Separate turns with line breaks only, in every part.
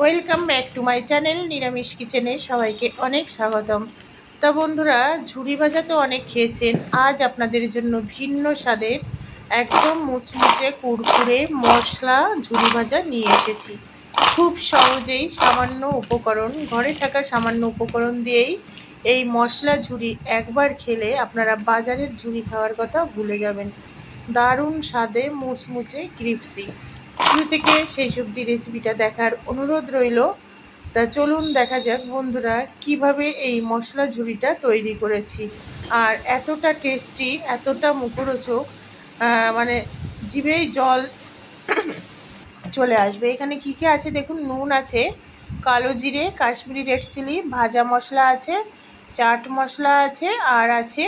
Welcome back to my channel নিরামিষ কিচেনে সবাইকে অনেক স্বাগতম। তা বন্ধুরা ঝুড়ি ভাজা তো অনেক খেয়েছেন, আজ আপনাদের জন্য ভিন্ন স্বাদের একদম মুচমুচে কুরকুরে মশলা ঝুড়ি ভাজা নিয়ে এসেছি। খুব সহজেই সামান্য উপকরণ, ঘরে থাকা সামান্য উপকরণ দিয়েই এই মশলা ঝুড়ি একবার খেলে আপনারা বাজারের ঝুড়ি খাওয়ার কথা ভুলে যাবেন। দারুণ স্বাদে মুচমুচে ক্রিপসি। শুরু থেকে সেই সবজি রেসিপিটা দেখার অনুরোধ রইল। তা চলুন দেখা যাক বন্ধুরা কীভাবে এই মশলা ঝুড়িটা তৈরি করেছি। আর এতটা টেস্টি এতটা মুখরোচক মানে জিভেই জল চলে আসবে। এখানে কী কী আছে দেখুন? নুন আছে, কালো জিরে, কাশ্মীরি রেড চিলি ভাজা মশলা আছে, চাট মশলা আছে, আর আছে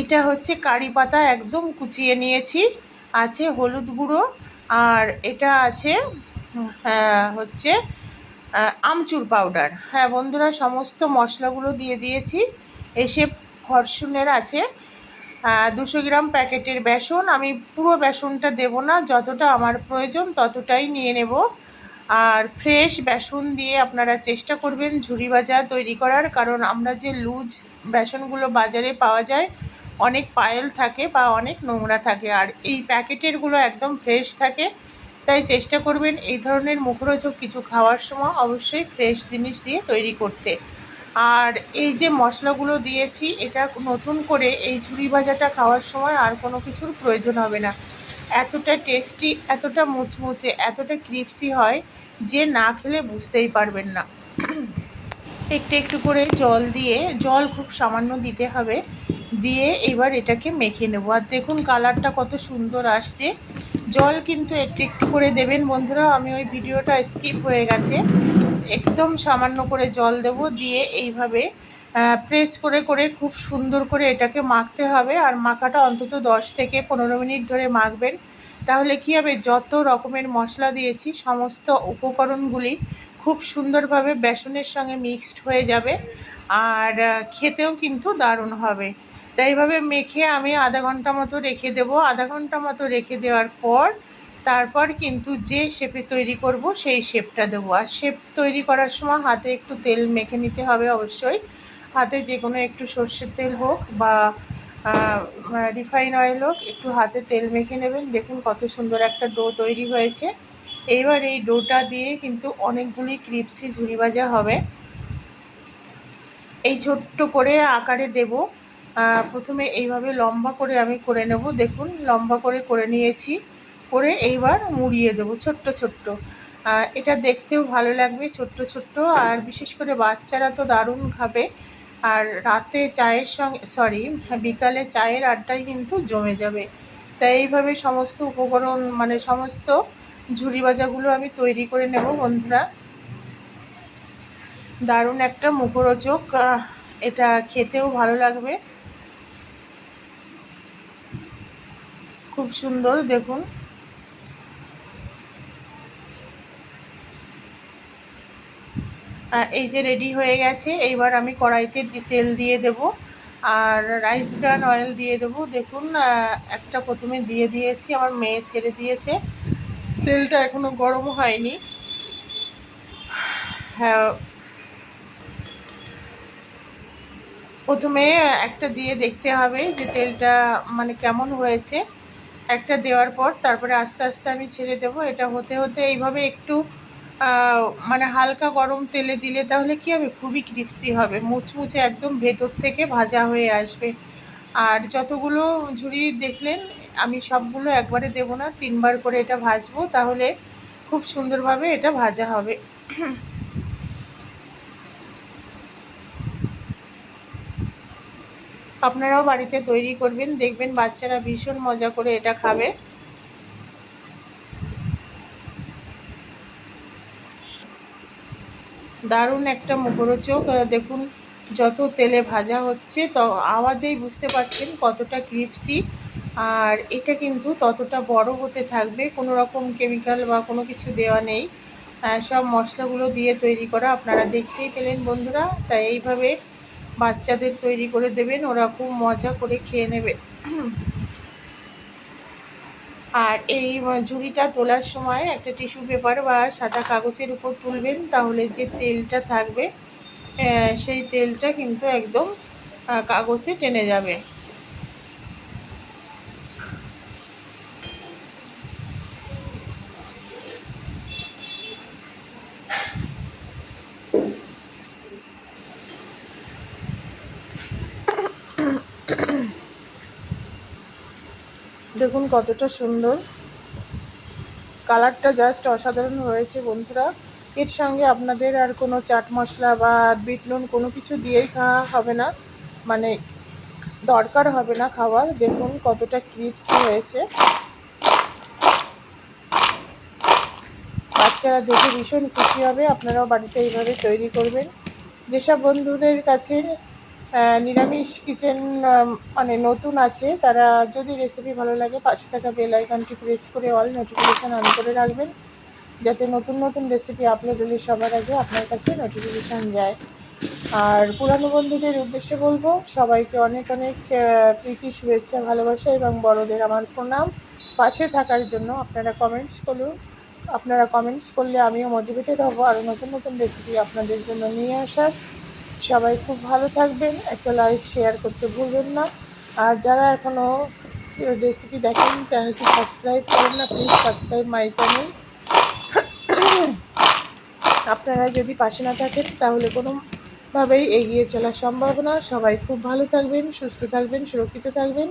এটা হচ্ছে কারি পাতা একদম কুচিয়ে নিয়েছি। আছে হলুদ গুঁড়ো আর এটা আছে হচ্ছে আমচুর পাউডার হ্যাঁ বন্ধুরা, সমস্ত মশলাগুলো দিয়ে দিয়েছি। এসে ফরসুনের আছে দুশো গ্রাম প্যাকেটের বেসন। আমি পুরো বেসনটা দেব না, যতটা আমার প্রয়োজন ততটাই নিয়ে নেব। আর ফ্রেশ বেসন দিয়ে আপনারা চেষ্টা করবেন ঝুড়ি ভাজা তৈরি করার, কারণ আমরা যে লুজ বেসনগুলো বাজারে পাওয়া যায় অনেক পায়েল থাকে বা অনেক নোংরা থাকে আর এই প্যাকেটেরগুলো একদম ফ্রেশ থাকে। তাই চেষ্টা করবেন এই ধরনের মুখরোচক কিছু খাওয়ার সময় অবশ্যই ফ্রেশ জিনিস দিয়ে তৈরি করতে। আর এই যে মশলাগুলো দিয়েছি, এটা নতুন করে এই ঝুড়ি ভাজাটা খাওয়ার সময় আর কোনো কিছুর প্রয়োজন হবে না। এতটা টেস্টি, এতটা মুচমুচে, এতটা ক্রিপসি হয় যে না খেলে বুঝতেই পারবেন না। একটু একটু করে জল দিয়ে, জল খুব সামান্য দিতে হবে। দিয়ে এবার এটাকে মেখে নেব। আর দেখুন কালারটা কত সুন্দর আসছে। জল কিন্তু একটু একটু করে দেবেন বন্ধুরা, আমি ওই ভিডিওটা স্কিপ হয়ে গেছে। একদম সামান্য করে জল দেব দিয়ে এইভাবে প্রেস করে করে খুব সুন্দর করে এটাকে মাখতে হবে। আর মাখাটা অন্তত 10 থেকে পনেরো মিনিট ধরে মাখবেন। তাহলে কী হবে, যত রকমের মশলা দিয়েছি, সমস্ত উপকরণগুলি খুব সুন্দরভাবে বেসনের সঙ্গে মিক্সড হয়ে যাবে। আর খেতেও কিন্তু দারুণ হবে। তাই এইভাবে মেখে আমি আধা ঘণ্টা মতো রেখে দেব। আধা ঘণ্টা মতো রেখে দেওয়ার পর তারপর কিন্তু যে শেপে তৈরি করব সেই শেপটা দেবো। আর শেপ তৈরি করার সময় হাতে একটু তেল মেখে নিতে হবে অবশ্যই। হাতে যে কোনো একটু সর্ষের তেল হোক বা রিফাইন অয়েল হোক, একটু হাতে তেল মেখে নেবেন। দেখুন কত সুন্দর একটা ডো তৈরি হয়েছে। এইবার এই ডোটা দিয়ে কিন্তু অনেকগুলি ক্রিপসি ঝুড়ি ভাজা হবে। এই ছোট্ট করে আকারে দেব। প্রথমে এইভাবে লম্বা করে আমি করে নেব। দেখুন, লম্বা করে করে নিয়েছি। করে এইবার মুড়িয়ে দেবো, ছোট্ট ছোট্ট। এটা দেখতেও ভালো লাগবে, ছোট্ট ছোট্ট। আর বিশেষ করে বাচ্চারা তো দারুণ খাবে। আর রাতে চায়ের সঙ্গে সরি বিকালে চায়ের আড্ডায় কিন্তু জমে যাবে। তাই এইভাবে সমস্ত উপকরণ মানে সমস্ত ঝুড়ি ভাজাগুলো আমি তৈরি করে নেব, বন্ধুরা। দারুণ একটা মুখরোচক এটা খেতেও ভালো লাগবে। খুব সুন্দর, দেখুন। এই যে রেডি হয়ে গেছে, এইবার আমি কড়াইতে তেল দিয়ে দেব, আর রাইস ব্রান অয়েল দিয়ে দেবো। দেখুন একটা প্রথমে দিয়ে দিয়েছি, আমার মেয়ে ছেড়ে দিয়েছে। তেলটা এখনও গরম হয়নি। হ্যাঁ। প্রথমে একটা দিয়ে দেখতে হবে যে তেলটা মানে কেমন হয়েছে। একটা দেওয়ার পর তারপরে আস্তে আস্তে আমি ছেড়ে দেব। এটা হতে হতে এইভাবে একটু মানে হালকা গরম তেলে দিলে তাহলে কী হবে? খুবই ক্রিপসি হবে। মুচমুচে একদম ভেতর থেকে ভাজা হয়ে আসবে। আর যতগুলো ঝুড়ি দেখলেন, আমি সবগুলো একবারে দেব না, তিনবার করে এটা ভাজবো, তাহলে খুব সুন্দরভাবে এটা ভাজা হবে। আপনারাও বাড়িতে তৈরি করবেন, দেখবেন বাচ্চারা ভীষণ মজা করে এটা খাবে। দারুণ একটা মুখরোচক দেখুন যত তেলে ভাজা হচ্ছে, তো আওয়াজেই বুঝতে পারছেন কতটা ক্রিপসি। আর এটা কিন্তু ততটা বড় হতে থাকবে, কোনো রকম কেমিক্যাল বা কোনো কিছু দেওয়া নেই। সব মশলাগুলো দিয়ে তৈরি করা, আপনারা দেখতেই পেলেন বন্ধুরা। তাই এইভাবে বাচ্চাদের তৈরি করে দেবেন, ওরা খুব মজা করে খেয়ে নেবে। আর এই ঝুড়িটা তোলার সময় একটা টিস্যু পেপার বা সাদা কাগজের উপর তুলবেন, তাহলে যে তেলটা থাকবে সেই তেলটা কিন্তু একদম কাগজে টেনে যাবে। দেখুন কতটা সুন্দর। কালারটা জাস্ট অসাধারণ হয়েছে বন্ধুরা। এর সঙ্গে আপনাদের আর কোনো চাট মশলা বা বিট নুন কোনো কিছু দিয়েই খাওয়া হবে না। মানে দরকার হবে না খাবার দেখুন কতটা ক্রিপসি হয়েছে। বাচ্চারা দেখে ভীষণ খুশি হবে। আপনারাও বাড়িতে এইভাবে তৈরি করবেন। যেসব বন্ধুদের কাছে নিরামিষ কিচেন মানে নতুন আছে। তারা যদি রেসিপি ভালো লাগে, পাশে থাকা বেল আইকনটি প্রেস করে অল নোটিফিকেশান অন করে রাখবেন, যাতে নতুন নতুন রেসিপি আপলোড হলে সবার আগে আপনার কাছে নোটিফিকেশান যায়। আর পুরানো বন্ধুদের উদ্দেশ্যে বলব, সবাইকে অনেক অনেক প্রীতি, শুভেচ্ছা, ভালোবাসা এবং বড়দের আমার প্রণাম। পাশে থাকার জন্য আপনারা কমেন্টস করুন। আপনারা কমেন্টস করলে আমিও মোটিভেটেড হব আরও নতুন নতুন রেসিপি আপনাদের জন্য নিয়ে আসার। সবাই খুব ভালো থাকবেন, একটা লাইক শেয়ার করতে ভুলবেন না। আর যারা এখনও রেসিপি দেখেন চ্যানেলটি সাবস্ক্রাইব করেন না প্লিজ সাবস্ক্রাইব মাই চ্যানেল আপনারা যদি পাশে না থাকেন, তাহলে কোনোভাবেই এগিয়ে চলা সম্ভব না। সবাই খুব ভালো থাকবেন, সুস্থ থাকবেন, সুরক্ষিত থাকবেন।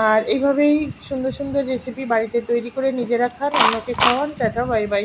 আর এইভাবেই সুন্দর সুন্দর রেসিপি বাড়িতে তৈরি করে নিজেরা খান, অন্যকে খাওয়ান, টাটা বাই বাই